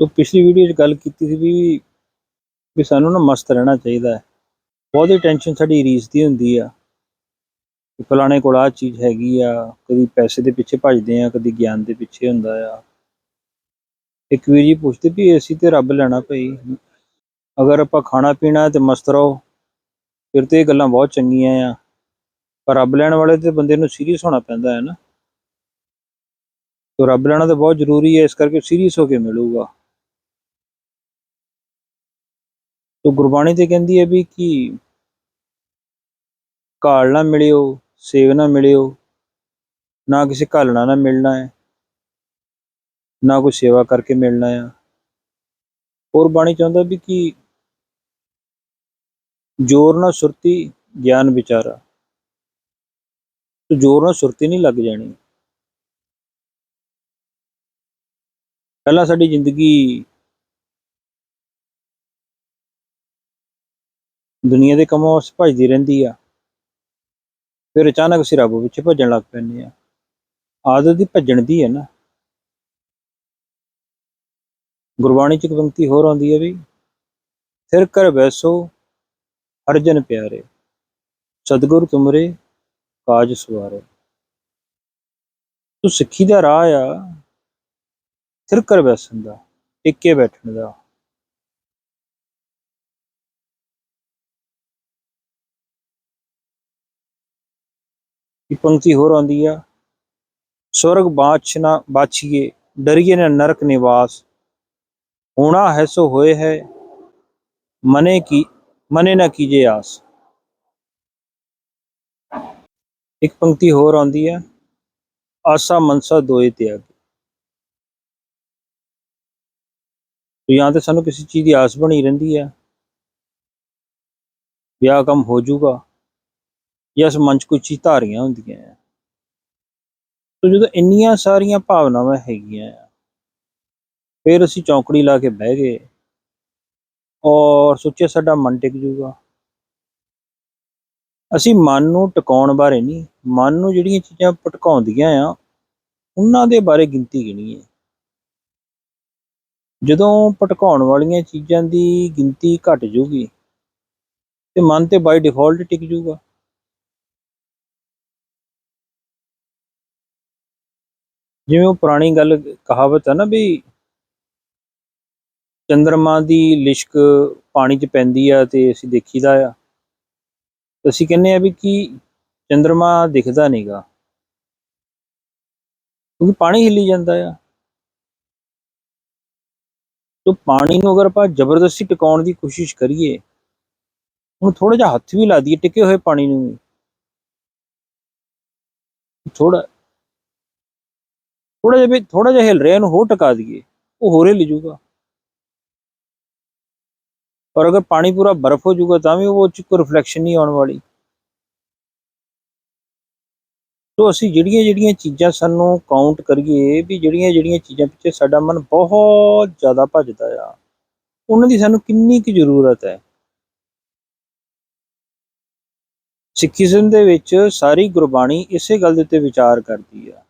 ਤੋਂ ਪਿਛਲੀ ਵੀਡੀਓ 'ਚ ਗੱਲ ਕੀਤੀ ਸੀ ਵੀ ਵੀ ਸਾਨੂੰ ਨਾ ਮਸਤ ਰਹਿਣਾ ਚਾਹੀਦਾ ਹੈ। ਬਹੁਤੀ ਟੈਨਸ਼ਨ ਸਾਡੀ ਰੀਸ ਦੀ ਹੁੰਦੀ ਆ। ਕਿ ਫਲਾਣੇ ਕੋਲ ਆ ਚੀਜ਼ ਹੈਗੀ ਆ, ਕਦੀ ਪੈਸੇ ਦੇ ਪਿੱਛੇ ਭੱਜਦੇ ਆ, ਕਦੀ ਗਿਆਨ ਦੇ ਪਿੱਛੇ ਹੁੰਦਾ ਆ। ਇੱਕ ਵੀਰ ਜੀ ਪੁੱਛਦੇ ਵੀ ਅਸੀਂ ਤੇ ਰੱਬ ਲੈਣਾ ਭਈ। ਅਗਰ ਆਪਾਂ ਖਾਣਾ ਪੀਣਾ ਤੇ ਮਸਤ ਰਹੋ, ਫਿਰ ਤੇ ਇਹ ਗੱਲਾਂ ਬਹੁਤ ਚੰਗੀਆਂ ਆ। ਪਰ ਰੱਬ ਲੈਣ ਵਾਲੇ ਤੇ ਬੰਦੇ ਨੂੰ ਸੀਰੀਅਸ ਹੋਣਾ ਪੈਂਦਾ ਹੈ ਨਾ। ਤੋ ਰੱਬ ਲੈਣਾ ਤਾਂ ਬਹੁਤ ਜ਼ਰੂਰੀ ਹੈ, ਇਸ ਕਰਕੇ ਸੀਰੀਅਸ ਹੋ ਕੇ ਮਿਲੂਗਾ। ਤੋ ਗੁਰਬਾਣੀ ਤੇ ਕਹਿੰਦੀ ਹੈ ਵੀ ਕਿ ਕਾਲ ਨਾ ਮਿਲਿਓ, ਸੇਵ ਨਾ ਮਿਲਿਓ, ਨਾ ਕਿਸੇ ਘਾਲਣਾ ਨਾ ਮਿਲਣਾ ਹੈ, ਨਾ ਕੋਈ ਸੇਵਾ ਕਰਕੇ ਮਿਲਣਾ ਆ ਹੋਰ ਬਾਣੀ ਚਾਹੁੰਦਾ ਵੀ ਕਿ ਜੋਰ ਨਾਲ ਸੁਰਤੀ ਗਿਆਨ ਵਿਚਾਰਾ। ਤੇ ਜੋਰ ਨਾਲ ਸੁਰਤੀ ਨਹੀਂ ਲੱਗ ਜਾਣੀ। ਪਹਿਲਾਂ ਸਾਡੀ ਜ਼ਿੰਦਗੀ ਦੁਨੀਆ ਦੇ ਕੰਮਾਂ ਵਾਸਤੇ ਭੱਜਦੀ ਰਹਿੰਦੀ ਆ। ਫਿਰ ਅਚਾਨਕ ਅਸੀਂ ਰੱਬ ਵਿੱਚ ਭੱਜਣ ਲੱਗ ਪੈਂਦੇ ਆ। ਆਦਤ ਦੀ ਭੱਜਣ ਦੀ ਹੈ ਨਾ। ਗੁਰਬਾਣੀ ਚ ਇੱਕ ਪੰਕਤੀ ਹੋਰ ਆਉਂਦੀ ਹੈ ਵੀ, ਫਿਰ ਕਰ ਵੈਸੋ ਹਰ ਜਨ ਪਿਆਰੇ, ਸਤਿਗੁਰ ਤੁਮਰੇ ਕਾਜ ਸਵਾਰੇ। ਤੂੰ ਸਿੱਖੀ ਦਾ ਰਾਹ ਆ, ਫਿਰ ਕਰ ਵੈਸਣ ਦਾ, ਟਿੱਕੇ ਬੈਠਣ ਦਾ। ਇਹ ਪੰਕਤੀ ਹੋਰ ਆਉਂਦੀ ਆ, ਸਵਰਗ ਬਾਛ ਨਾ ਬਾਛੀਏ, ਡਰੀਏ ਨਾ ਨਰਕ ਨਿਵਾਸ। ਹੋਣਾ ਹੈ ਸੋ ਹੋਏ ਹੈ, ਮਨੇ ਕੀ, ਮਨੇ ਨਾ ਕੀਜੇ ਆਸ। ਇੱਕ ਪੰਕਤੀ ਹੋਰ ਆਉਂਦੀ ਹੈ ਆਸਾ ਮਨਸਾ ਦੋਏ ਤਿਆਗ। ਤੇ ਜਾਂ ਤੇ ਸਾਨੂੰ ਕਿਸੇ ਚੀਜ਼ ਦੀ ਆਸ ਬਣੀ ਰਹਿੰਦੀ ਹੈ ਵਿਆਹ ਕੰਮ ਹੋ ਜਾਊਗਾ ਜਾਂ ਇਸ ਮਨ 'ਚ ਕੋਈ ਚੀਜ਼ ਧਾਰੀਆਂ ਹੁੰਦੀਆਂ ਆ। ਤੋ ਜਦੋਂ ਇੰਨੀਆਂ ਸਾਰੀਆਂ ਭਾਵਨਾਵਾਂ ਹੈਗੀਆਂ ਆ, ਫਿਰ ਅਸੀਂ ਚੌਂਕੜੀ ਲਾ ਕੇ ਬਹਿ ਗਏ ਔਰ ਸੋਚਿਆ ਸਾਡਾ ਮਨ ਟਿਕ ਜਾਊਗਾ ਅਸੀਂ ਮਨ ਨੂੰ ਟਿਕਾਉਣ ਬਾਰੇ ਨਹੀਂ, ਮਨ ਨੂੰ ਜਿਹੜੀਆਂ ਚੀਜ਼ਾਂ ਭਟਕਾਉਂਦੀਆਂ ਆ, ਉਹਨਾਂ ਦੇ ਬਾਰੇ ਗਿਣਤੀ ਗਿਣੀ ਹੈ ਜਦੋਂ ਭਟਕਾਉਣ ਵਾਲੀਆਂ ਚੀਜ਼ਾਂ ਦੀ ਗਿਣਤੀ ਘਟ ਜੂਗੀ, ਤੇ ਮਨ ਤੇ ਬਾਈ ਡਿਫਾਲਟ ਟਿਕ ਜਾਊਗਾ ਜਿਵੇਂ ਉਹ ਪੁਰਾਣੀ ਗੱਲ ਕਹਾਵਤ ਹੈ ਨਾ ਵੀ ਚੰਦਰਮਾ ਦੀ ਲਿਸ਼ਕ ਪਾਣੀ 'ਚ ਪੈਂਦੀ ਆ ਤੇ ਅਸੀਂ ਦੇਖੀਦਾ ਆ। ਅਸੀਂ ਕਹਿੰਦੇ ਆ ਵੀ ਕੀ ਚੰਦਰਮਾ ਦਿਖਦਾ ਨਹੀਂਗਾ ਕਿਉਂਕਿ ਪਾਣੀ ਹਿੱਲੀ ਜਾਂਦਾ ਆ। ਤੋ ਪਾਣੀ ਨੂੰ ਅਗਰ ਆਪਾਂ ਜ਼ਬਰਦਸਤੀ ਟਿਕਾਉਣ ਦੀ ਕੋਸ਼ਿਸ਼ ਕਰੀਏ, ਹੁਣ ਥੋੜਾ ਜਿਹਾ ਹੱਥ ਵੀ ਲਾ ਦਈਏ, ਟਿਕੇ ਹੋਏ ਪਾਣੀ ਨੂੰ ਵੀ। ਥੋੜਾ ਥੋੜਾ ਜਿਹਾ ਵੀ ਥੋੜਾ ਜਿਹਾ ਹਿਲ ਰਿਹਾ, ਇਹਨੂੰ ਹੋਰ ਟਿਕਾ ਦਈਏ, ਉਹ ਹੋਰ ਹਿੱਲ ਜੂਗਾ ਪਰ ਅਗਰ ਪਾਣੀ ਪੂਰਾ ਬਰਫ਼ ਹੋ ਜੂਗਾ ਤਾਂ ਵੀ ਉਹ ਚ ਕੋਈ ਰਿਫਲੈਕਸ਼ਨ ਨਹੀਂ ਆਉਣ ਵਾਲੀ। ਤੋ ਅਸੀਂ ਜਿਹੜੀਆਂ ਜਿਹੜੀਆਂ ਚੀਜ਼ਾਂ ਸਾਨੂੰ ਕਾਊਂਟ ਕਰੀਏ, ਵੀ ਜਿਹੜੀਆਂ ਜਿਹੜੀਆਂ ਚੀਜ਼ਾਂ ਪਿੱਛੇ ਸਾਡਾ ਮਨ ਬਹੁਤ ਜ਼ਿਆਦਾ ਭੱਜਦਾ ਆ, ਉਹਨਾਂ ਦੀ ਸਾਨੂੰ ਕਿੰਨੀ ਕੁ ਜ਼ਰੂਰਤ ਹੈ? ਸਿੱਖੀਜ਼ਮ ਦੇ ਵਿੱਚ ਸਾਰੀ ਗੁਰਬਾਣੀ ਇਸੇ ਗੱਲ ਦੇ ਉੱਤੇ ਵਿਚਾਰ ਕਰਦੀ ਆ।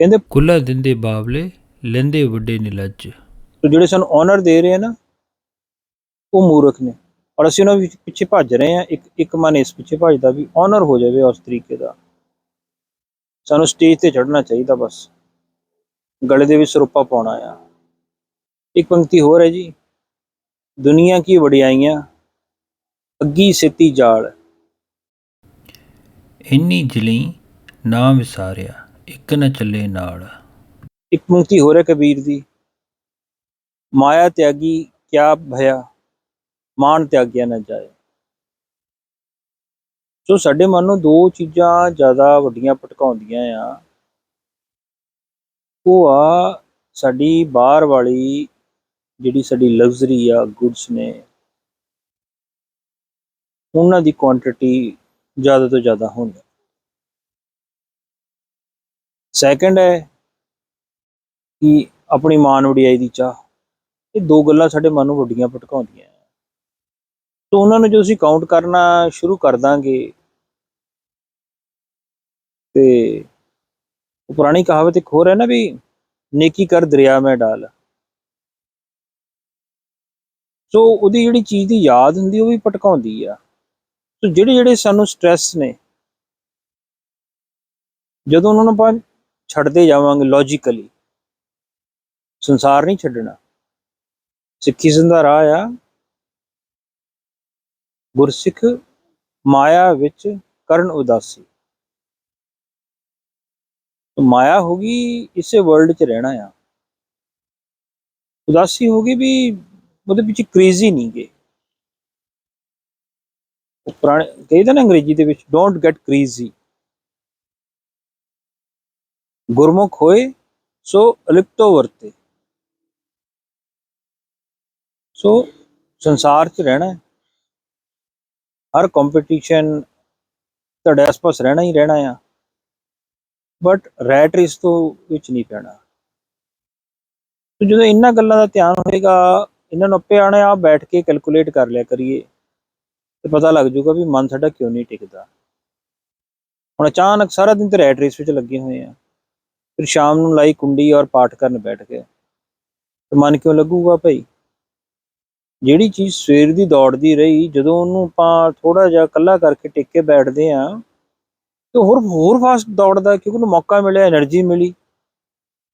ਕਹਿੰਦੇ ਕੁੱਲਾ ਦਿੰਦੇ ਬਾਬਲੇ ਲੈਂਦੇ ਵੱਡੇ ਨਿਲੱਜ। ਤੋ ਜਿਹੜੇ ਸਾਨੂੰ ਆਨਰ ਦੇ ਰਹੇ ਆ ਨਾ ਉਹ ਮੂਰਖ ਨੇ। ਔਰ ਅਸੀਂ ਉਹਨਾਂ ਵਿੱਚ ਪਿੱਛੇ ਭੱਜ ਰਹੇ ਆ ਇੱਕ ਇੱਕ ਮਨ ਇਸ ਪਿੱਛੇ ਭੱਜਦਾ ਵੀ ਆਨਰ ਹੋ ਜਾਵੇ ਉਸ ਤਰੀਕੇ ਦਾ। ਸਾਨੂੰ ਸਟੇਜ ਤੇ ਚੜ੍ਹਨਾ ਚਾਹੀਦਾ ਬਸ। ਗਲੇ ਦੇ ਵਿੱਚ ਸਰੂਪਾ ਪਾਉਣਾ ਆ। ਇੱਕ ਪੰਕਤੀ ਹੋਰ ਹੈ ਜੀ। ਦੁਨੀਆ ਕੀ ਵਡਿਆਈਆਂ ਅੱਗੀ ਸੇਤੀ ਜਾਲ। ਇੰਨੀ ਜਲੀ ਨਾ ਵਿਸਾਰਿਆ। ਇੱਕ ਨਾ ਚੱਲੇ ਨਾਲ। ਇੱਕ ਮੁਕਤੀ ਹੋਰ ਹੈ ਕਬੀਰ ਦੀ। ਮਾਇਆ ਤਿਆਗੀ, ਕਿਆ ਭਇਆ ਮਾਨ ਤਿਆਗਿਆ ਨਾ ਜਾਏ। ਸੋ ਸਾਡੇ ਮਨ ਨੂੰ ਦੋ ਚੀਜ਼ਾਂ ਜ਼ਿਆਦਾ ਵੱਡੀਆਂ ਭਟਕਾਉਂਦੀਆਂ ਆ। ਉਹ ਆ ਸਾਡੀ ਬਾਹਰ ਵਾਲੀ ਜਿਹੜੀ ਸਾਡੀ ਲਗਜ਼ਰੀ ਆ ਗੁੱਡਸ ਨੇ। ਉਹਨਾਂ ਦੀ ਕੁਆਂਟੀਟੀ ਜ਼ਿਆਦਾ ਤੋਂ ਜ਼ਿਆਦਾ ਹੋਣੀ। ਸੈਕੰਡ ਹੈ ਕਿ ਆਪਣੀ ਮਾਨ ਵਡਿਆਈ ਦੀ ਚਾਹ। ਇਹ ਦੋ ਗੱਲਾਂ ਸਾਡੇ ਮਨ ਨੂੰ ਵੱਡੀਆਂ ਭਟਕਾਉਂਦੀਆਂ। ਆ ਸੋ ਉਹਨਾਂ ਨੂੰ ਜਦੋਂ ਅਸੀਂ ਕਾਊਂਟ ਕਰਨਾ ਸ਼ੁਰੂ ਕਰ ਦਾਂਗੇ, ਤੇ ਉਹ ਪੁਰਾਣੀ ਕਹਾਵਤ ਇੱਕ ਹੋਰ ਹੈ ਨਾ ਵੀ, ਨੇਕੀ ਕਰ ਦਰਿਆ ਮੈਂ ਡਾਲ। ਸੋ ਉਹਦੀ ਜਿਹੜੀ ਚੀਜ਼ ਦੀ ਯਾਦ ਹੁੰਦੀ, ਉਹ ਵੀ ਭਟਕਾਉਂਦੀ ਆ। ਸੋ ਜਿਹੜੇ ਜਿਹੜੇ ਸਾਨੂੰ ਸਟ੍ਰੈਸ ਨੇ, ਜਦੋਂ ਉਹਨਾਂ ਨੂੰ ਆਪਾਂ ਛੱਡਦੇ ਜਾਵਾਂਗੇ ਲੌਜੀਕਲੀ ਸੰਸਾਰ ਨਹੀਂ ਛੱਡਣਾ। ਸਿੱਖੀ ਦਾ ਰਾਹ ਆ। ਗੁਰਸਿੱਖ ਮਾਇਆ ਵਿੱਚ ਕਰਨ ਉਦਾਸੀ। ਤੋ ਮਾਇਆ ਹੋਗੀ ਇਸੇ ਵਰਲਡ 'ਚ ਰਹਿਣਾ ਆ। ਉਦਾਸੀ ਹੋਗੀ ਵੀ ਉਹਦੇ ਵਿੱਚ ਕ੍ਰੇਜ਼ੀ ਨਹੀਂ ਗਏ ਪੁਰਾਣੇ, ਕਹਿੰਦੇ ਨਾ ਅੰਗਰੇਜ਼ੀ ਦੇ ਵਿੱਚ ਡੋਂਟ ਗੈਟ ਕ੍ਰੇਜ਼ੀ ਗੁਰਮੁਖ ਹੋਏ ਸੋ ਅਲਿਪਤੋ ਵਰਤੇ ਸੋ ਸੰਸਾਰ 'ਚ ਰਹਿਣਾ ਹੈ ਹਰ ਕੰਪੀਟੀਸ਼ਨ ਤੁਹਾਡੇ ਆਸ-ਪਾਸ ਰਹਿਣਾ ਹੀ ਰਹਿਣਾ ਆ ਬਟ ਰੈਟ ਰੇਸ ਤੋਂ ਵਿੱਚ ਨਹੀਂ ਪੈਣਾ ਤੇ ਜਦੋਂ ਇਹਨਾਂ ਗੱਲਾਂ ਦਾ ਧਿਆਨ ਹੋਏਗਾ ਇਹਨਾਂ ਨੂੰ ਆਪੇ ਆਣੇ ਆ ਬੈਠ ਕੇ ਕੈਲਕੂਲੇਟ ਕਰ ਲਿਆ ਕਰੀਏ ਤੇ ਪਤਾ ਲੱਗ ਜਾਊਗਾ ਵੀ ਮਨ ਸਾਡਾ ਕਿਉਂ ਨਹੀਂ ਟਿਕਦਾ ਹੁਣ ਅਚਾਨਕ ਸਾਰਾ ਦਿਨ ਤੇ ਰੈਟ ਰੇਸ ਵਿੱਚ ਲੱਗੇ ਹੋਏ ਆ ਫਿਰ ਸ਼ਾਮ ਨੂੰ ਲਾਈ ਕੁੰਡੀ ਔਰ ਪਾਠ ਕਰਨ ਬੈਠ ਗਿਆ। ਤੇ ਮਨ ਕਿਉਂ ਲੱਗੂਗਾ ਭਾਈ? ਜਿਹੜੀ ਚੀਜ਼ ਸਵੇਰ ਦੀ ਦੌੜਦੀ ਰਹੀ, ਜਦੋਂ ਉਹਨੂੰ ਆਪਾਂ ਥੋੜਾ ਜਿਹਾ ਕੱਲਾ ਕਰਕੇ ਟਿਕ ਕੇ ਬੈਠਦੇ ਆ ਤੇ ਹੋਰ ਹੋਰ ਫਾਸਟ ਦੌੜਦਾ ਕਿਉਂਕਿ ਉਹਨੂੰ ਮੌਕਾ ਮਿਲਿਆ એનર્ਜੀ ਮਿਲੀ।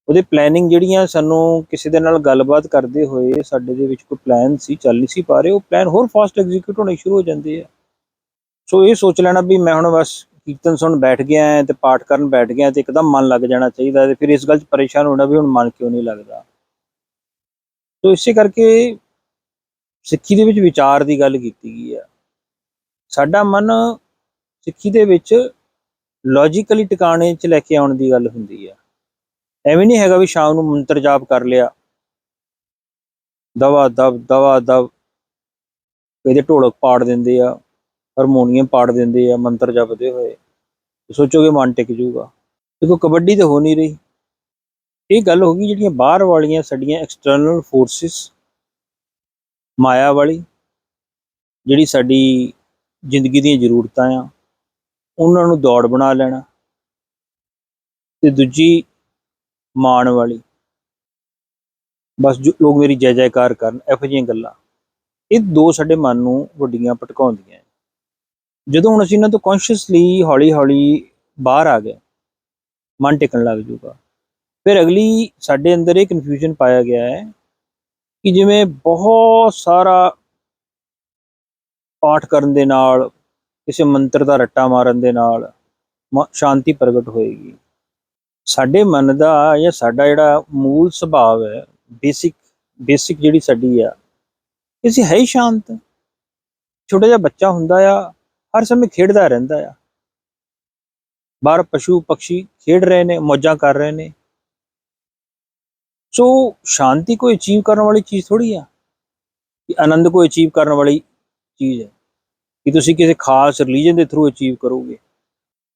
ਉਹਦੇ ਪਲੈਨਿੰਗ ਜਿਹੜੀਆਂ ਸਾਨੂੰ ਕਿਸੇ ਦੇ ਨਾਲ ਗੱਲਬਾਤ ਕਰਦੇ ਹੋਏ ਸਾਡੇ ਦੇ ਵਿੱਚ ਕੋਈ ਪਲਾਨ ਸੀ, ਚੱਲ ਨਹੀਂ ਸੀ ਪਾ ਰਹੇ, ਉਹ ਪਲਾਨ ਹੋਰ ਫਾਸਟ ਐਗਜ਼ੀਕਿਊਟ ਹੋਣੇ ਸ਼ੁਰੂ ਹੋ ਜਾਂਦੇ ਆ। ਸੋ ਇਹ ਸੋਚ ਲੈਣਾ ਵੀ ਮੈਂ ਹੁਣ ਬਸ ਕੀਰਤਨ ਸੁਣ ਬੈਠ ਗਿਆ ਹੈ ਤੇ ਪਾਠ ਕਰਨ ਬੈਠ ਗਿਆ ਤੇ ਇੱਕਦਮ ਮਨ ਲੱਗ ਜਾਣਾ ਚਾਹੀਦਾ ਤੇ ਫਿਰ ਇਸ ਗੱਲ 'ਚ ਪਰੇਸ਼ਾਨ ਹੋਣਾ ਵੀ ਹੁਣ ਮਨ ਕਿਉਂ ਨਹੀਂ ਲੱਗਦਾ। ਸੋ ਇਸੇ ਕਰਕੇ ਸਿੱਖੀ ਦੇ ਵਿੱਚ ਵਿਚਾਰ ਦੀ ਗੱਲ ਕੀਤੀ ਗਈ ਆ ਸਾਡਾ ਮਨ ਸਿੱਖੀ ਦੇ ਵਿੱਚ ਲੌਜੀਕਲੀ ਟਿਕਾਣੇ 'ਚ ਲੈ ਕੇ ਆਉਣ ਦੀ ਗੱਲ ਹੁੰਦੀ ਆ ਐਵੇਂ ਨਹੀਂ ਹੈਗਾ ਵੀ ਸ਼ਾਮ ਨੂੰ ਮੰਤਰ ਜਾਪ ਕਰ ਲਿਆ। ਦਵਾ ਦਬ ਦਵਾ ਦਬ ਇਹਦੇ ਢੋਲਕ ਪਾੜ ਦਿੰਦੇ ਆ। ਹਾਰਮੋਨੀਅਮ ਪਾੜ ਦਿੰਦੇ ਆ, ਮੰਤਰ ਜਪਦੇ ਹੋਏ। ਸੋਚੋਗੇ ਮਨ ਟਿਕ ਜਾਊਗਾ। ਦੇਖੋ, ਕਬੱਡੀ ਤਾਂ ਹੋ ਨਹੀਂ ਰਹੀ। ਇਹ ਗੱਲ ਹੋ ਗਈ ਜਿਹੜੀਆਂ ਬਾਹਰ ਵਾਲੀਆਂ ਸਾਡੀਆਂ ਐਕਸਟਰਨਲ ਫੋਰਸਿਸ ਮਾਇਆ ਵਾਲੀ, ਜਿਹੜੀ ਸਾਡੀ ਜ਼ਿੰਦਗੀ ਦੀਆਂ ਜ਼ਰੂਰਤਾਂ ਆ, ਉਹਨਾਂ ਨੂੰ ਦੌੜ ਬਣਾ ਲੈਣਾ। ਤੇ ਦੂਜੀ ਮਾਣ ਵਾਲੀ। ਬਸ ਜੋ ਲੋਕ ਮੇਰੀ ਜੈ ਜੈਕਾਰ ਕਰਨ, ਇਹੋ ਜਿਹੀਆਂ ਗੱਲਾਂ। ਇਹ ਦੋ ਸਾਡੇ ਮਨ ਨੂੰ ਵੱਡੀਆਂ ਭਟਕਾਉਂਦੀਆਂ ਹੈ। ਜਦੋਂ ਹੁਣ ਅਸੀਂ ਇਹਨਾਂ ਤੋਂ ਕੌਨਸ਼ੀਅਸਲੀ ਹੌਲੀ ਹੌਲੀ ਬਾਹਰ ਆ ਗਏ, ਮਨ ਟਿਕਣ ਲੱਗ ਜੂਗਾ ਫਿਰ ਅਗਲੀ ਸਾਡੇ ਅੰਦਰ ਇਹ ਕਨਫਿਊਜ਼ਨ ਪਾਇਆ ਗਿਆ ਹੈ ਕਿ ਜਿਵੇਂ ਬਹੁਤ ਸਾਰਾ ਪਾਠ ਕਰਨ ਦੇ ਨਾਲ, ਕਿਸੇ ਮੰਤਰ ਦਾ ਰੱਟਾ ਮਾਰਨ ਦੇ ਨਾਲ ਮ- ਸ਼ਾਂਤੀ ਪ੍ਰਗਟ ਹੋਏਗੀ। ਸਾਡੇ ਮਨ ਦਾ ਜਾਂ ਸਾਡਾ ਜਿਹੜਾ ਮੂਲ ਸੁਭਾਅ ਹੈ ਬੇਸਿਕ ਬੇਸਿਕ ਜਿਹੜੀ ਸਾਡੀ ਆ, ਇਹ ਹੈ ਹੀ ਸ਼ਾਂਤ। ਛੋਟਾ ਜਿਹਾ ਬੱਚਾ ਹੁੰਦਾ ਆ ਹਰ ਸਮੇਂ ਖੇਡਦਾ ਰਹਿੰਦਾ ਆ। ਬਾਹਰ ਪਸ਼ੂ ਪਕਸ਼ੀ ਖੇਡ ਰਹੇ ਨੇ, ਮੌਜਾਂ ਕਰ ਰਹੇ ਨੇ। ਸੋ ਸ਼ਾਂਤੀ ਕੋਈ ਅਚੀਵ ਕਰਨ ਵਾਲੀ ਚੀਜ਼ ਥੋੜੀ ਆ। ਕਿ ਆਨੰਦ ਕੋਈ ਅਚੀਵ ਕਰਨ ਵਾਲੀ ਚੀਜ਼ ਹੈ ਕਿ ਤੁਸੀਂ ਕਿਸੇ ਖਾਸ ਰਿਲੀਜਨ ਦੇ ਥਰੂ ਅਚੀਵ ਕਰੋਗੇ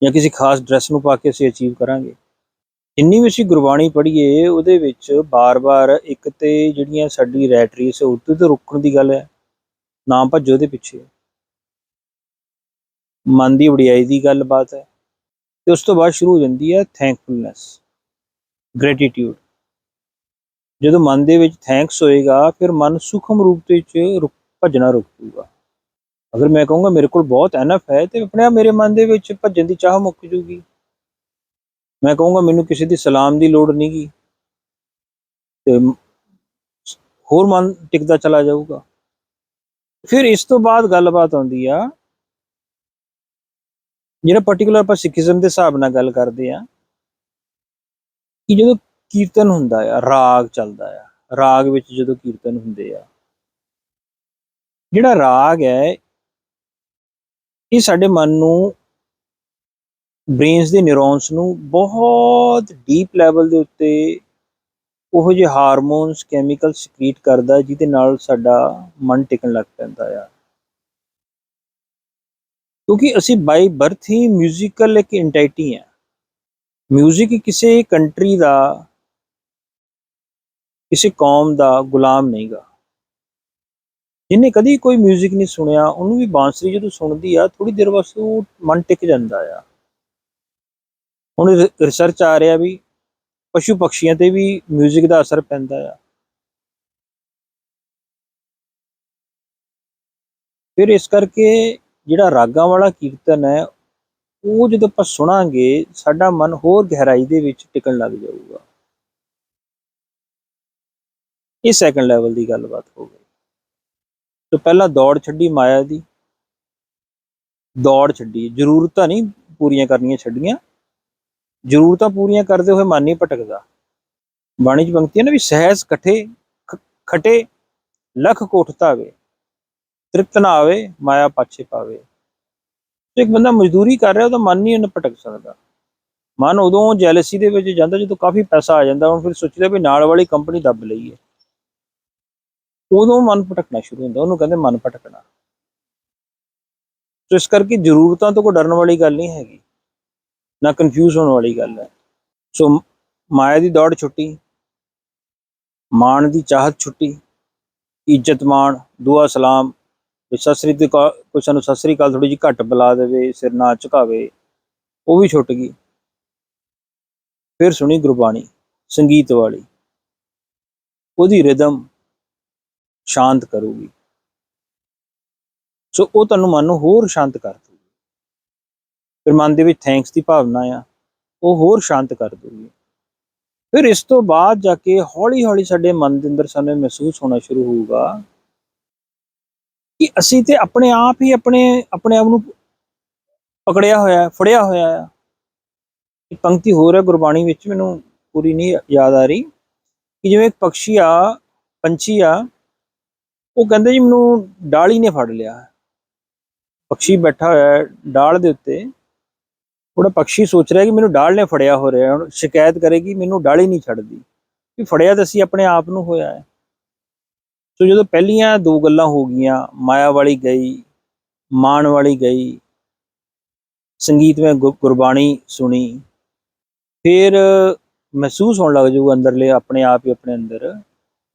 ਜਾਂ ਕਿਸੇ ਖਾਸ ਡਰੈਸ ਨੂੰ ਪਾ ਕੇ ਅਸੀਂ ਅਚੀਵ ਕਰਾਂਗੇ। ਜਿੰਨੀ ਵੀ ਅਸੀਂ ਗੁਰਬਾਣੀ ਪੜ੍ਹੀਏ, ਉਹਦੇ ਵਿੱਚ ਬਾਰ-ਬਾਰ ਇੱਕ ਤੇ ਜਿਹੜੀਆਂ ਸਾਡੀ ਰੈਟ ਰੇਸ ਹੈ ਤੋਂ ਰੁਕਣ ਦੀ ਗੱਲ ਹੈ। ਨਾ ਭੱਜੋ ਉਹਦੇ ਪਿੱਛੇ। ਮਨ ਦੀ ਵਡਿਆਈ ਦੀ ਗੱਲਬਾਤ ਹੈ ਤੇ ਉਸ ਤੋਂ ਬਾਅਦ ਸ਼ੁਰੂ ਹੋ ਜਾਂਦੀ ਹੈ ਥੈਂਕਫੁਲਨੈਸ ਗ੍ਰੈਟੀਟਿਊਡ ਜਦੋਂ ਮਨ ਦੇ ਵਿੱਚ ਥੈਂਕਸ ਹੋਏਗਾ, ਫਿਰ ਮਨ ਸੁਖਮ ਰੂਪ ਦੇ ਵਿੱਚ ਰੁਕ, ਭੱਜਣਾ ਰੁਕ ਜੂਗਾ ਅਗਰ ਮੈਂ ਕਹੂੰਗਾ ਮੇਰੇ ਕੋਲ ਬਹੁਤ ਐਨਫ ਹੈ, ਤੇ ਆਪਣੇ ਆਪ ਮੇਰੇ ਮਨ ਦੇ ਵਿੱਚ ਭੱਜਣ ਦੀ ਚਾਹ ਮੁੱਕ ਜੂਗੀ। ਮੈਂ ਕਹੂੰਗਾ ਮੈਨੂੰ ਕਿਸੇ ਦੀ ਸਲਾਮ ਦੀ ਲੋੜ ਨਹੀਂਗੀ ਤੇ ਮ- ਹੋਰ ਮਨ ਟਿਕਦਾ ਚਲਾ ਜਾਊਗਾ। ਫਿਰ ਇਸ ਤੋਂ ਬਾਅਦ ਗੱਲਬਾਤ ਆਉਂਦੀ ਆ ਜਿਹੜਾ ਪਾਰਟਿਕੂਲਰ ਆਪਾਂ ਸਿੱਖੀਜ਼ਮ ਦੇ ਹਿਸਾਬ ਨਾਲ ਗੱਲ ਕਰਦੇ ਆ ਕਿ ਜਦੋਂ ਕੀਰਤਨ ਹੁੰਦਾ ਆ, ਰਾਗ ਚੱਲਦਾ ਆ, ਰਾਗ ਵਿੱਚ ਜਦੋਂ ਕੀਰਤਨ ਹੁੰਦੇ ਆ, ਜਿਹੜਾ ਰਾਗ ਹੈ, ਇਹ ਸਾਡੇ ਮਨ ਨੂੰ ਬ੍ਰੇਨਸ ਦੇ ਨਿਊਰੋਨਸ ਨੂੰ ਬਹੁਤ ਡੀਪ ਲੈਵਲ ਦੇ ਉੱਤੇ ਉਹ ਜਿਹੇ ਹਾਰਮੋਨਸ ਕੈਮੀਕਲ ਸਕ੍ਰੀਟ ਕਰਦਾ, ਜਿਹਦੇ ਨਾਲ ਸਾਡਾ ਮਨ ਟਿਕਣ ਲੱਗ ਪੈਂਦਾ ਆ। ਕਿਉਂਕਿ ਅਸੀਂ ਬਾਈ ਬਰਥ ਹੀ ਮਿਊਜ਼ੀਕਲ ਇੱਕ ਐਂਟੀਟੀ ਹੈ ਮਿਊਜ਼ਿਕ ਕਿਸੇ ਕੰਟਰੀ ਦਾ ਕਿਸੇ ਕੌਮ ਦਾ ਗੁਲਾਮ ਨਹੀਂਗਾ ਜਿਹਨੇ ਕਦੀ ਕੋਈ 뮤직 ਨਹੀਂ ਸੁਣਿਆ ਉਹਨੂੰ ਵੀ ਬਾਂਸਰੀ ਜਦੋਂ ਸੁਣਦੀ ਆ ਥੋੜੀ ਦੇਰ ਵਾਸਤੇ ਉਹ ਮਨ ਟਿਕ ਜਾਂਦਾ ਆ ਹੁਣ ਰਿਸਰਚ ਆ ਰਿਹਾ ਵੀ ਪਸ਼ੂ ਪਕਸ਼ੀਆਂ ਤੇ ਵੀ 뮤직 ਦਾ ਅਸਰ ਪੈਂਦਾ ਆ ਫਿਰ ਇਸ ਕਰਕੇ ਜਿਹੜਾ ਰਾਗਾਂ ਵਾਲਾ ਕੀਰਤਨ ਹੈ, ਉਹ ਜਦੋਂ ਆਪਾਂ ਸੁਣਾਂਗੇ, ਸਾਡਾ ਮਨ ਹੋਰ ਗਹਿਰਾਈ ਦੇ ਵਿੱਚ ਟਿਕਣ ਲੱਗ ਜਾਊਗਾ। ਇਹ ਸੈਕੰਡ ਲੈਵਲ ਦੀ ਗੱਲਬਾਤ ਹੋ ਗਈ। ਤੋਂ ਪਹਿਲਾਂ ਦੌੜ ਛੱਡੀ ਮਾਇਆ ਦੀ। ਦੌੜ ਛੱਡੀ। ਜ਼ਰੂਰਤਾਂ ਨਹੀਂ ਪੂਰੀਆਂ ਕਰਨੀਆਂ ਛੱਡੀਆਂ। ਜ਼ਰੂਰਤਾਂ ਪੂਰੀਆਂ ਕਰਦੇ ਹੋਏ ਮਨ ਨਹੀਂ ਭਟਕਦਾ। ਬਾਣੀ ਚ ਪੰਕਤੀਆਂ ਹੈ ਨਾ ਵੀ ਸਹਿਜ, ਕਠੇ, ਖ- ਖਟੇ, ਲਖ ਕੋਠ ਧਾਵੇ ਤ੍ਰਿਪਤ ਨਾ ਆਵੇ, ਮਾਇਆ ਪਾਛੇ ਪਾਵੇ। ਇੱਕ ਬੰਦਾ ਮਜ਼ਦੂਰੀ ਕਰ ਰਿਹਾ, ਉਹਦਾ ਮਨ ਨਹੀਂ ਉਹਨੂੰ ਭਟਕ ਸਕਦਾ। ਮਨ ਉਦੋਂ ਜੈਲਸੀ ਦੇ ਵਿੱਚ ਜਾਂਦਾ ਜਦੋਂ ਕਾਫੀ ਪੈਸਾ ਆ ਜਾਂਦਾ ਹੁਣ ਫਿਰ ਸੋਚਦਾ ਵੀ ਨਾਲ ਵਾਲੀ ਕੰਪਨੀ ਦੱਬ ਲਈਏ। ਉਦੋਂ ਮਨ ਭਟਕਣਾ ਸ਼ੁਰੂ ਹੁੰਦਾ, ਉਹਨੂੰ ਕਹਿੰਦੇ ਮਨ ਭਟਕਣਾ। ਸੋ ਇਸ ਕਰਕੇ ਜ਼ਰੂਰਤਾਂ ਤੋਂ ਕੋਈ ਡਰਨ ਵਾਲੀ ਗੱਲ ਨਹੀਂ ਹੈਗੀ। ਨਾ ਕਨਫਿਊਜ਼ ਹੋਣ ਵਾਲੀ ਗੱਲ ਹੈ। ਸੋ ਮਾਇਆ ਦੀ ਦੌੜ ਛੁੱਟੀ, ਮਾਣ ਦੀ ਚਾਹਤ ਛੁੱਟੀ, ਇੱਜ਼ਤ ਮਾਣ, ਦੁਆ ਸਲਾਮ ਕੋਈ ਸਤਿ ਸ੍ਰੀ ਅਕਾਲ ਕੋਈ ਸਾਨੂੰ ਸਤਿ ਸ੍ਰੀ ਅਕਾਲ ਥੋੜੀ ਜਿਹੀ ਘੱਟ ਬੁਲਾ ਦੇਵੇ, ਸਿਰ ਨਾ ਝੁਕਾਵੇ, ਉਹ ਵੀ ਛੁੱਟ ਗਈ। ਫਿਰ ਸੁਣੀ ਗੁਰਬਾਣੀ, ਸੰਗੀਤ ਵਾਲੀ। ਉਹਦੀ ਰਿਦਮ ਸ਼ਾਂਤ ਕਰੂਗੀ। ਸੋ ਉਹ ਤੁਹਾਨੂੰ ਮਨ ਨੂੰ ਹੋਰ ਸ਼ਾਂਤ ਕਰ ਦੂਗੀ। ਫਿਰ ਮਨ ਦੇ ਵਿੱਚ ਥੈਂਕਸ ਦੀ ਭਾਵਨਾ ਆ, ਉਹ ਹੋਰ ਸ਼ਾਂਤ ਕਰ ਦੂਗੀ। ਫਿਰ ਇਸ ਤੋਂ ਬਾਅਦ ਜਾ ਕੇ ਹੌਲੀ ਹੌਲੀ ਸਾਡੇ ਮਨ ਦੇ ਅੰਦਰ ਸਾਨੂੰ ਮਹਿਸੂਸ ਹੋਣਾ ਸ਼ੁਰੂ ਹੋਊਗਾ ਕਿ ਅਸੀਂ ਤੇ ਆਪਣੇ ਆਪ ਹੀ ਆਪਣੇ ਆਪਣੇ ਆਪ ਨੂੰ ਪਕੜਿਆ ਹੋਇਆ ਫੜਿਆ ਹੋਇਆ ਆ ਇੱਕ ਪੰਕਤੀ ਹੋਰ ਹੈ, ਗੁਰਬਾਣੀ ਵਿੱਚ ਮੈਨੂੰ ਪੂਰੀ ਨਹੀਂ ਯਾਦ ਆ ਰਹੀ ਕਿ ਜਿਵੇਂ ਇੱਕ ਪੰਛੀ ਆ ਪੰਛੀ ਆ, ਉਹ ਕਹਿੰਦੇ ਜੀ ਮੈਨੂੰ ਡਾਲੀ ਨੇ ਫੜ ਲਿਆ। ਪੰਛੀ ਬੈਠਾ ਹੋਇਆ ਹੈ ਡਾਲ ਦੇ ਉੱਤੇ। ਉਹਦਾ ਪੰਛੀ ਸੋਚ ਰਿਹਾ ਕਿ ਮੈਨੂੰ ਡਾਲ ਨੇ ਫੜਿਆ ਹੋ ਰਿਹਾ ਹੁਣ ਸ਼ਿਕਾਇਤ ਕਰੇਗੀ ਮੈਨੂੰ ਡਾਲੀ ਨਹੀਂ ਛੱਡਦੀ। ਵੀ ਫੜਿਆ ਤਾਂ ਅਸੀਂ ਆਪਣੇ ਆਪ ਨੂੰ ਹੋਇਆ ਹੈ। ਸੋ ਜਦੋਂ ਪਹਿਲੀਆਂ ਦੋ ਗੱਲਾਂ ਹੋ ਗਈਆਂ, ਮਾਇਆ ਵਾਲੀ ਗਈ, ਮਾਣ ਵਾਲੀ ਗਈ, ਸੰਗੀਤ ਵਿੱਚ ਗੁ- ਗੁਰਬਾਣੀ ਸੁਣੀ, ਫਿਰ ਮਹਿਸੂਸ ਹੋਣ ਲੱਗ ਜਾਊਗਾ ਅੰਦਰਲੇ ਆਪਣੇ ਆਪ ਹੀ ਆਪਣੇ ਅੰਦਰ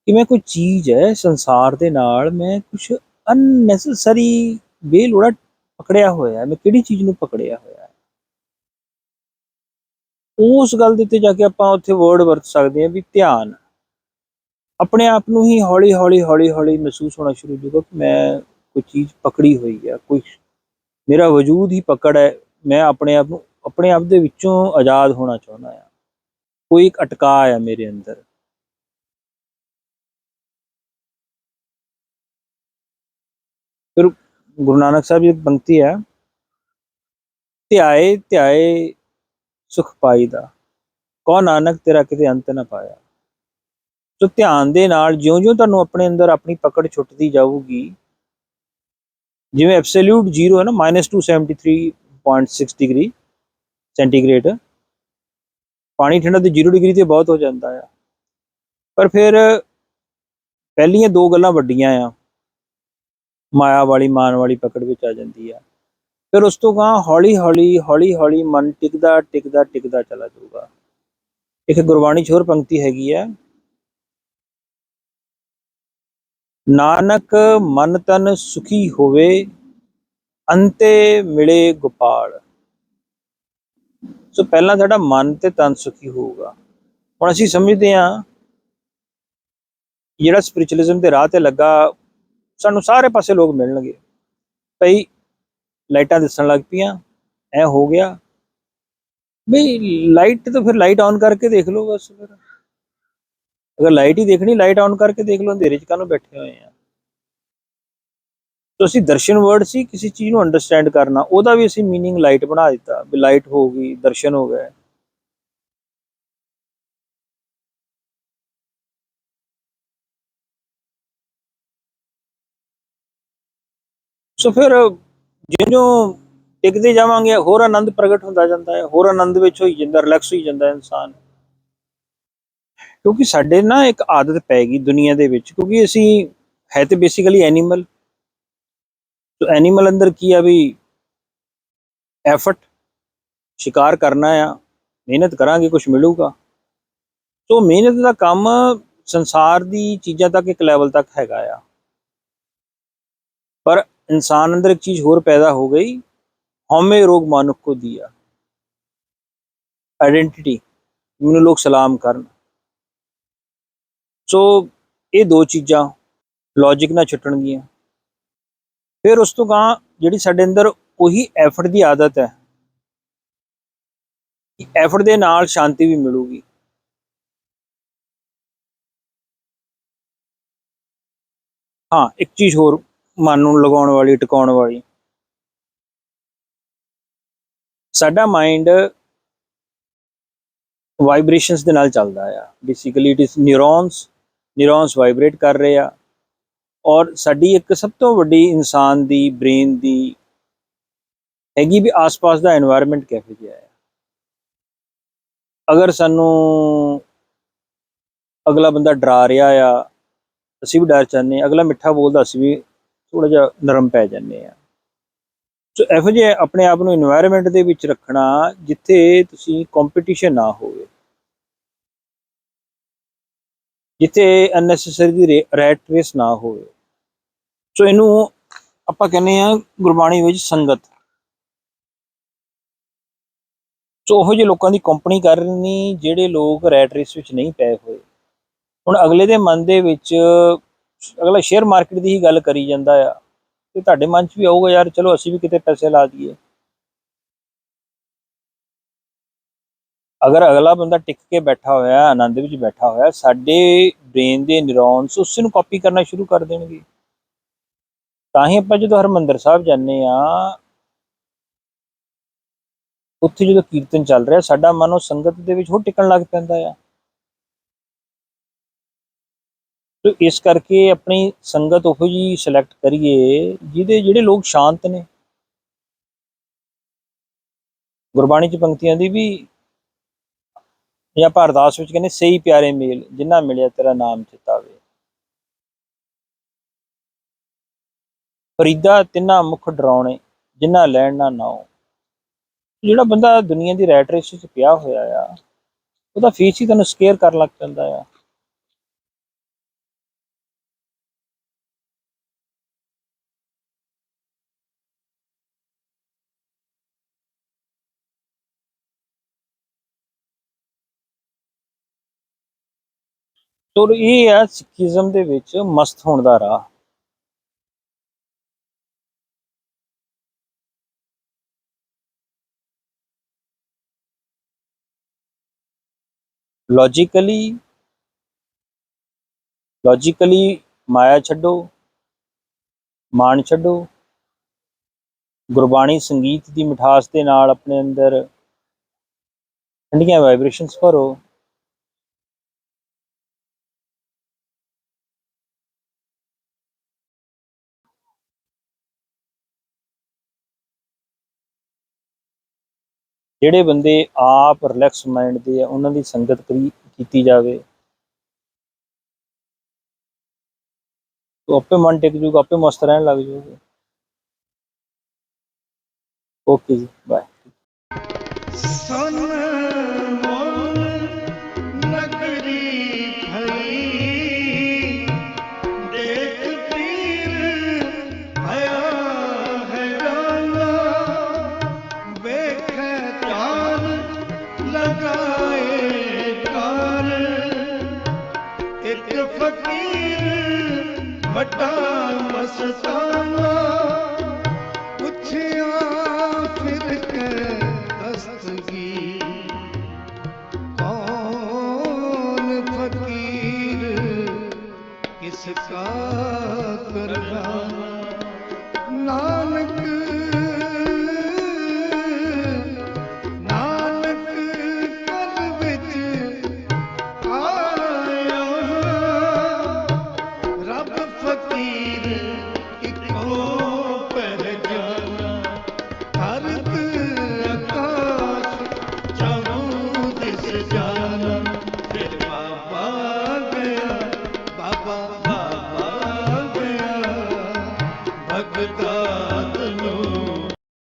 ਕਿ ਮੈਂ ਕੋਈ ਚੀਜ਼ ਹੈ ਸੰਸਾਰ ਦੇ ਨਾਲ, ਮੈਂ ਕੁਝ ਅਨਨੈਸੈਸਰੀ ਬੇਲੋੜਾ ਪਕੜਿਆ ਹੋਇਆ ਮੈਂ ਕਿਹੜੀ ਚੀਜ਼ ਨੂੰ ਪਕੜਿਆ ਹੋਇਆ ਹੈ? ਉਸ ਗੱਲ ਦੇ ਉੱਤੇ ਜਾ ਕੇ ਆਪਾਂ ਉੱਥੇ ਵਰਡ ਵਰਤ ਸਕਦੇ ਹਾਂ ਵੀ ਧਿਆਨ। ਆਪਣੇ ਆਪ ਨੂੰ ਹੀ ਹੌਲੀ ਹੌਲੀ ਹੌਲੀ ਹੌਲੀ ਮਹਿਸੂਸ ਹੋਣਾ ਸ਼ੁਰੂ ਹੋ ਜਾਊਗਾ ਕਿ ਮੈਂ ਕੋਈ ਚੀਜ਼ ਪਕੜੀ ਹੋਈ ਹੈ ਕੋਈ ਮੇਰਾ ਵਜੂਦ ਹੀ ਪਕੜ ਹੈ, ਮੈਂ ਆਪਣੇ ਆਪ ਨੂੰ, ਆਪਣੇ ਆਪ ਦੇ ਵਿੱਚੋਂ ਆਜ਼ਾਦ ਹੋਣਾ ਚਾਹੁੰਦਾ ਆ। ਕੋਈ ਇੱਕ ਅਟਕਾ ਹੈ ਮੇਰੇ ਅੰਦਰ। ਫਿਰ ਗੁਰੂ ਨਾਨਕ ਸਾਹਿਬ ਜੀ ਦੀ ਪੰਕਤੀ ਹੈ ਧਿਆਏ ਧਿਆਏ ਸੁਖ ਪਾਈਦਾ ਕੋ ਨਾਨਕ ਤੇਰਾ ਕਿਤੇ ਅੰਤ ਨਾ ਪਾਇਆ? ਸੋ ਧਿਆਨ ਦੇ ਨਾਲ ਜਿਉਂ-ਜਿਉਂ ਤੁਹਾਨੂੰ ਆਪਣੇ ਅੰਦਰ ਆਪਣੀ ਪਕੜ ਛੁੱਟਦੀ ਜਾਊਗੀ, ਜਿਵੇਂ ਐਬਸੋਲੂਟ ਜ਼ੀਰੋ ਹੈ ਨਾ -273.6 ਡਿਗਰੀ ਸੈਂਟੀਗ੍ਰੇਡ ਪਾਣੀ ਠੰਡਾ ਤੇ 0 ਡਿਗਰੀ ਤੇ ਬਹੁਤ ਹੋ ਜਾਂਦਾ ਆ। ਪਰ ਫਿਰ ਪਹਿਲੀਆਂ ਦੋ ਗੱਲਾਂ ਵੱਡੀਆਂ ਆ, ਮਾਇਆ ਵਾਲੀ ਮਾਨ ਵਾਲੀ ਪਕੜ ਵਿੱਚ ਆ ਜਾਂਦੀ ਆ। ਫਿਰ ਉਸ ਤੋਂ ਗਾਂ ਹੌਲੀ ਹੌਲੀ ਹੌਲੀ ਹੌਲੀ ਮਨ ਟਿਕਦਾ ਟਿਕਦਾ ਟਿਕਦਾ ਚਲਾ ਜਾਊਗਾ। ਇੱਕ ਗੁਰਬਾਣੀ ਛੋਰ ਪੰਕਤੀ ਹੈਗੀ ਆ ਨਾਨਕ ਮਨ ਤਨ ਸੁਖੀ ਹੋਵੇ, ਅੰਤੇ ਮਿਲੇ ਗੋਪਾਲ। ਸੋ ਪਹਿਲਾਂ ਸਾਡਾ ਮਨ ਤੇ ਤਨ ਸੁਖੀ ਹੋਊਗਾ। ਹੁਣ ਅਸੀਂ ਸਮਝਦੇ ਹਾਂ, ਜਿਹੜਾ ਸਪਿਰਚੁਅਲਿਜ਼ਮ ਦੇ ਰਾਹ ਤੇ ਲੱਗਾ, ਸਾਨੂੰ ਸਾਰੇ ਪਾਸੇ ਲੋਕ ਮਿਲਣਗੇ। ਭਈ ਲਾਈਟਾਂ ਦਿਸਣ ਲੱਗ ਪਈਆਂ, ਐ ਹੋ ਗਿਆ। ਬਈ ਲਾਈਟ ਤਾਂ ਫਿਰ ਲਾਈਟ ਆਨ ਕਰਕੇ ਦੇਖ ਲਓ ਬਸ ਫਿਰ। ਅਗਰ ਲਾਈਟ ਹੀ ਦੇਖਣੀ ਲਾਈਟ ਆਨ ਕਰਕੇ ਦੇਖ ਲਓ ਅੰਧੇਰੇ 'ਚ ਕਾਹਨੂੰ ਬੈਠੇ ਹੋਏ ਆ ਸੋ ਅਸੀਂ ਦਰਸ਼ਨ ਵਰਡ ਸੀ ਕਿਸੇ ਚੀਜ਼ ਨੂੰ ਅੰਡਰਸਟੈਂਡ ਕਰਨਾ ਉਹਦਾ ਵੀ ਅਸੀਂ मीनिंग ਲਾਈਟ ਬਣਾ ਦਿੱਤਾ ਵੀ ਲਾਈਟ ਹੋ ਗਈ ਦਰਸ਼ਨ ਹੋ ਗਏ ਸੋ ਫਿਰ ਜਿਉਂ ਟਿਕਦੇ ਜਾਵਾਂਗੇ ਹੋਰ ਆਨੰਦ ਪ੍ਰਗਟ ਹੁੰਦਾ ਜਾਂਦਾ ਹੈ ਹੋਰ ਆਨੰਦ ਵਿੱਚ ਹੋਈ ਜਾਂਦਾ ਰਿਲੈਕਸ ਹੋਈ ਜਾਂਦਾ ਹੈ ਇਨਸਾਨ ਕਿਉਂਕਿ ਸਾਡੇ ਨਾ ਇੱਕ ਆਦਤ ਪੈ ਗਈ ਦੁਨੀਆ ਦੇ ਵਿੱਚ, ਕਿਉਂਕਿ ਅਸੀਂ ਹੈ ਤੇ ਬੇਸਿਕਲੀ ਐਨੀਮਲ ਸੋ ਐਨੀਮਲ ਅੰਦਰ ਕੀ ਆ ਵੀ ਐਫਰਟ ਸ਼ਿਕਾਰ ਕਰਨਾ ਆ, ਮਿਹਨਤ ਕਰਾਂਗੇ ਕੁਝ ਮਿਲੂਗਾ। ਸੋ ਮਿਹਨਤ ਦਾ ਕੰਮ ਸੰਸਾਰ ਦੀ ਚੀਜ਼ਾਂ ਤੱਕ ਇੱਕ ਲੈਵਲ ਤੱਕ ਹੈਗਾ ਆ। ਪਰ ਇਨਸਾਨ ਅੰਦਰ ਇੱਕ ਚੀਜ਼ ਹੋਰ ਪੈਦਾ ਹੋ ਗਈ, ਹਉਮੈ ਰੋਗ ਮਾਨੁਖ ਕੋ ਦਿਆ। ਆਇਡੈਂਟੀਟੀ ਮੈਨੂੰ ਲੋਕ ਸਲਾਮ ਕਰਨ। ਸੋ ਇਹ ਦੋ ਚੀਜ਼ਾਂ ਲੌਜੀਕ ਨਾਲ ਛੱਟਣਗੀਆਂ। ਫਿਰ ਉਸ ਤੋਂ ਗਾਂ ਜਿਹੜੀ ਸਾਡੇ ਅੰਦਰ ਉਹੀ ਐਫਰਟ ਦੀ ਆਦਤ ਹੈ ਐਫਰਟ ਦੇ ਨਾਲ ਸ਼ਾਂਤੀ ਵੀ ਮਿਲੂਗੀ। ਹਾਂ, ਇੱਕ ਚੀਜ਼ ਹੋਰ ਮਨ ਨੂੰ ਲਗਾਉਣ ਵਾਲੀ, ਟਿਕਾਉਣ ਵਾਲੀ। ਸਾਡਾ ਮਾਈਂਡ ਵਾਈਬ੍ਰੇਸ਼ਨਸ ਦੇ ਨਾਲ ਚੱਲਦਾ ਆ। Basically it is neurons neurons vibrate ਕਰ ਰਹੇ ਆ। ਔਰ ਸਾਡੀ ਇੱਕ ਸਭ ਤੋਂ ਵੱਡੀ ਇਨਸਾਨ ਦੀ ਬ੍ਰੇਨ ਦੀ ਹੈਗੀ ਵੀ ਆਸ-ਪਾਸ ਦਾ এনवायरमेंट ਕਿਹੋ ਜਿਹਾ ਹੈ। ਅਗਰ ਸਾਨੂੰ ਅਗਲਾ ਬੰਦਾ ਡਰਾ ਰਿਹਾ ਆ, ਅਸੀਂ ਵੀ ਡਰ ਜਾਂਦੇ ਆ ਅਗਲਾ ਮਿੱਠਾ ਬੋਲਦਾ, ਅਸੀਂ ਵੀ ਥੋੜਾ ਜਿਹਾ ਨਰਮ ਪੈ ਜਾਂਦੇ ਆ ਸੋ ਇਹੋ ਜਿਹੇ ਆਪਣੇ ਆਪ ਨੂੰ এনवायरमेंट ਦੇ ਵਿੱਚ ਰੱਖਣਾ, ਜਿੱਥੇ ਤੁਸੀਂ ਕੰਪੀਟੀਸ਼ਨ ਨਾ ਹੋਵੇ। ਜਿੱਥੇ ਅਨਨੈਸੈਸਰੀ ਦੀ ਰੈਟ ਰੇਸ ਨਾ ਹੋਵੇ। ਸੋ ਇਹਨੂੰ ਆਪਾਂ ਕਹਿੰਦੇ ਆ ਗੁਰਬਾਣੀ ਵਿੱਚ ਸੰਗਤ। ਸੋ ਉਹ ਜਿਹੇ ਲੋਕਾਂ ਦੀ ਕੰਪਨੀ ਕਰਨੀ ਜਿਹੜੇ ਲੋਕ ਰੈਟ ਰੇਸ ਵਿੱਚ ਨਹੀਂ ਪਏ ਹੋਏ। ਹੁਣ ਅਗਲੇ ਦੇ ਮਨ ਦੇ ਵਿੱਚ ਅਗਲਾ ਸ਼ੇਅਰ ਮਾਰਕੀਟ ਦੀ ਹੀ ਗੱਲ ਕਰੀ ਜਾਂਦਾ ਆ। ਤੇ ਤੁਹਾਡੇ ਮਨ 'ਚ ਵੀ ਆਊਗਾ, ਯਾਰ ਚਲੋ ਅਸੀਂ ਵੀ ਕਿਤੇ ਪੈਸੇ ਲਾ ਦਈਏ। ਅਗਰ ਅਗਲਾ ਬੰਦਾ ਟਿਕ ਕੇ ਬੈਠਾ ਹੋਇਆ, ਆਨੰਦ ਵਿੱਚ ਬੈਠਾ ਹੋਇਆ, ਸਾਡੇ ਬ੍ਰੇਨ ਦੇ ਨਿਊਰੋਨਸ ਉਸ ਨੂੰ ਕਾਪੀ ਕਰਨਾ ਸ਼ੁਰੂ ਕਰ ਦੇਣਗੇ। ਤਾਂ ਹੀ ਆਪਾਂ ਜਦੋਂ ਹਰਮੰਦਰ ਸਾਹਿਬ ਜਾਂਦੇ ਆ ਉੱਥੇ ਜਦੋਂ ਕੀਰਤਨ ਚੱਲ ਰਿਹਾ, ਸਾਡਾ ਮਨ ਉਹ ਸੰਗਤ ਦੇ ਵਿੱਚ ਹੋਰ ਟਿਕਣ ਲੱਗ ਪੈਂਦਾ ਆ। ਤੇ ਇਸ ਕਰਕੇ ਆਪਣੀ ਸੰਗਤ ਉਹੋ ਜੀ ਸਿਲੈਕਟ ਕਰੀਏ, ਜਿਹਦੇ ਜਿਹੜੇ ਲੋਕ ਸ਼ਾਂਤ ਨੇ। ਗੁਰਬਾਣੀ ਚ ਪੰਕਤੀਆਂ ਦੀ ਵੀ ਜਾਂ ਆਪਾਂ ਅਰਦਾਸ ਵਿੱਚ ਕਹਿੰਦੇ ਸਹੀ ਪਿਆਰੇ ਮੇਲ ਜਿੰਨਾ ਮਿਲਿਆ ਤੇਰਾ ਨਾਮ ਚਿਤਾਵੇ ਫਰੀਦਾ ਤਿੰਨਾ ਮੁਖ ਡਰਾਉਣੇ ਜਿੰਨਾ ਲੈਣ ਨਾ ਨਾਉ। ਜਿਹੜਾ ਬੰਦਾ ਦੁਨੀਆ ਦੀ ਰੈਟ ਰੇਸ ਵਿੱਚ ਪਿਆ ਹੋਇਆ ਆ, ਉਹਦਾ ਫੇਸ ਹੀ ਤੁਹਾਨੂੰ ਸਕੇਅਰ ਕਰਨ ਲੱਗ ਪੈਂਦਾ ਆ। ਸੋ ਇਹ ਹੈ ਸਿੱਖੀਜ਼ਮ ਦੇ ਵਿੱਚ ਮਸਤ ਹੋਣ ਦਾ ਰਾਹ। ਲੌਜੀਕਲੀ ਲੌਜੀਕਲੀ ਮਾਇਆ ਛੱਡੋ, ਮਾਣ ਛੱਡੋ। ਗੁਰਬਾਣੀ ਸੰਗੀਤ ਦੀ ਮਿਠਾਸ ਦੇ ਨਾਲ ਆਪਣੇ ਅੰਦਰ ਠੰਡੀਆਂ ਵਾਈਬ੍ਰੇਸ਼ਨਸ ਭਰੋ। ਜਿਹੜੇ ਬੰਦੇ ਆਪ ਰਿਲੈਕਸ ਮਾਈਂਡ ਦੇ ਆ, ਉਹਨਾਂ ਦੀ ਸੰਗਤ ਕਰੀ ਕੀਤੀ ਜਾਵੇ। ਆਪੇ ਮਨ ਟਿਕ ਜੂਗਾ, ਆਪੇ ਮਸਤ ਰਹਿਣ ਲੱਗ ਜੂਗੇ। ਓਕੇ ਜੀ ਬਾਏ ਕਿਸ ਕਾ ਕਰਵਾਨਾ ਨਾਨਕ